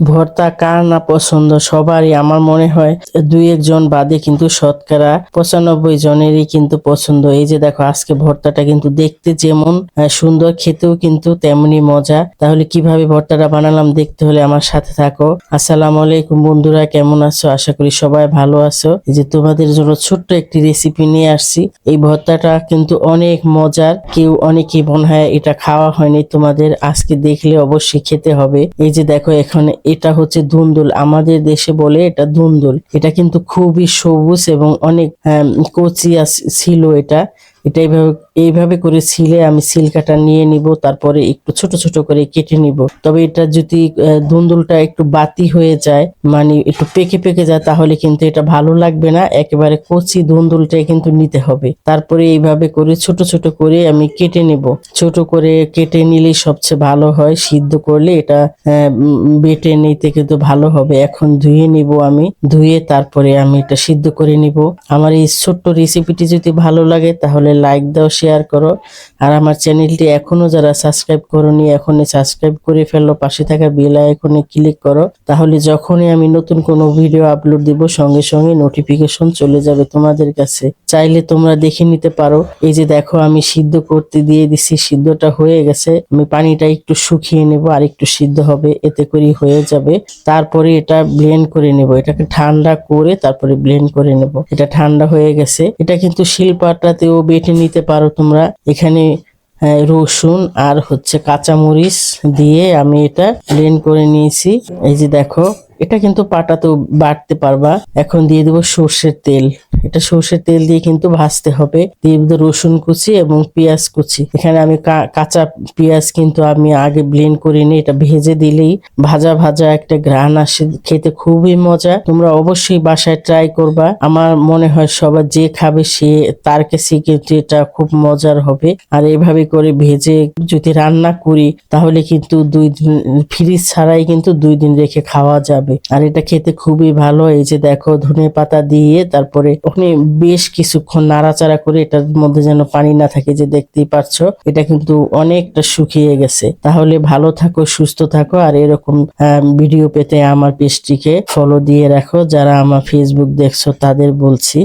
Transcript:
ভর্তা কার না পছন্দ? সবারই আমার মনে হয় দুই একজন বাদে কিন্তু শতকরা পঁচানব্বই জনেরই কিন্তু পছন্দ। এই যে দেখো, আজকে ভর্তাটা কিন্তু দেখতে যেমন সুন্দর, খেতেও কিন্তু তেমনি মজা। তাহলে কীভাবে ভর্তাটা বানালাম দেখতে হলে আমার সাথে থাকো। আসসালামু আলাইকুম বন্ধুরা, কেমন আছো? আশা করি সবাই ভালো আছো। এই যে তোমাদের জন্য ছোট্ট একটি রেসিপি নিয়ে আসছি। এই ভর্তাটা কিন্তু অনেক মজার। কেউ অনেকেই মনে হয় এটা খাওয়া হয়নি। তোমাদের আজকে দেখলে অবশ্যই খেতে হবে। এই যে দেখো, এখানে এটা হচ্ছে ধুন্দুল। আমাদের দেশে বলে এটা ধুন্দুল। এটা কিন্তু খুবই সবুজ এবং অনেক কচিয়া কচি ছিল এটা। এটা এইভাবে এইভাবে করে ছিলে আমি সিলকাটা নিয়ে নিব, তারপরে একটু ছোট ছোট করে কেটে নিব। তবে এটা যদি ধুন্দুলটা একটু বাতি হয়ে যায় মানে একটু পেকে পেকে যায়, তাহলে কিন্তু এটা ভালো লাগবে না। একেবারে কচি ধুন্দুলটাই কিন্তু নিতে হবে। তারপরে এইভাবে করে ছোট ছোট করে আমি কেটে নেব। ছোট করে কেটে নিলেই সবচেয়ে ভালো হয়, সিদ্ধ করলে এটা বেটে নিতে কিন্তু ভালো হবে। এখন ধুয়ে নিব আমি। ধুয়ে তারপরে আমি এটা সিদ্ধ করে নিব। আমার এই ছোট্ট রেসিপিটি যদি ভালো লাগে, তাহলে লাইক দাও শেয়ার করো। আর আমার চ্যানেলটি এখনও যারা সাবস্ক্রাইব করোনি, এখনই সাবস্ক্রাইব করে ফেলো। পাশে থাকা বেল আইকনে ক্লিক করো। তাহলে যখনই আমি নতুন কোনো ভিডিও আপলোড দিব, সঙ্গে সঙ্গে নোটিফিকেশন চলে যাবে তোমাদের কাছে। চাইলে তোমরা দেখে নিতে পারো। এই যে দেখো, আমি সিদ্ধ করতে দিয়ে দিছি, সিদ্ধটা হয়ে গেছে। আমি পানিটা একটু শুকিয়ে নেব, আর একটু সিদ্ধ হবে, এতে করে হয়ে যাবে। তারপরে এটা ব্লেন্ড করে নেব। এটাকে ঠান্ডা করে তারপরে ব্লেন্ড করে নেব। এটা ঠান্ডা হয়ে গেছে। এটা কিন্তু শিলপাটাতেও বেটে নিতে পারো তোমরা। এখানে আহ, রসুন আর হচ্ছে কাঁচামরিচ দিয়ে আমি এটা ব্লেন্ড করে নিয়েছি। এই যে দেখো এটা কিন্তু পাটাতেও বাটতে পারবা। এখন দিয়ে দেবো সর্ষের তেল। এটা সর্ষের তেল দিয়ে কিন্তু ভাজতে হবে। দিয়ে দেবো রসুন কুচি এবং পেঁয়াজ কুচি। এখানে আমি কাঁচা পেঁয়াজ কিন্তু আমি আগে ব্লেন্ড করে নিই এটা ভেজে দিলেই ভাজা ভাজা একটা ঘ্রাণ আসে। খেতে খুবই মজা। তোমরা অবশ্যই বাসায় ট্রাই করবা। আমার মনে হয় সবার যে খাবে সে তার কাছে কিন্তু এটা খুব মজার হবে। আর এইভাবে করে ভেজে যদি রান্না করি, তাহলে কিন্তু দুই দিন ফ্রিজ ছাড়াই কিন্তু দুই দিন রেখে খাওয়া যাবে। আর এটা খেতে খুবই ভালো। এই যে দেখো, ধনে পাতা দিয়ে তারপরে ওখানে বেশ কিছুক্ষণ নাড়াচাড়া করে এটার মধ্যে যেন পানি না থাকে, যে দেখতেই পারছ, এটা কিন্তু অনেকটা শুকিয়ে গেছে। তাহলে ভালো থাকো, সুস্থ থাকো। আর এরকম ভিডিও পেতে আমার পেজটিকে ফলো দিয়ে রাখো। যারা আমার ফেসবুক দেখছ, তাদের বলছি।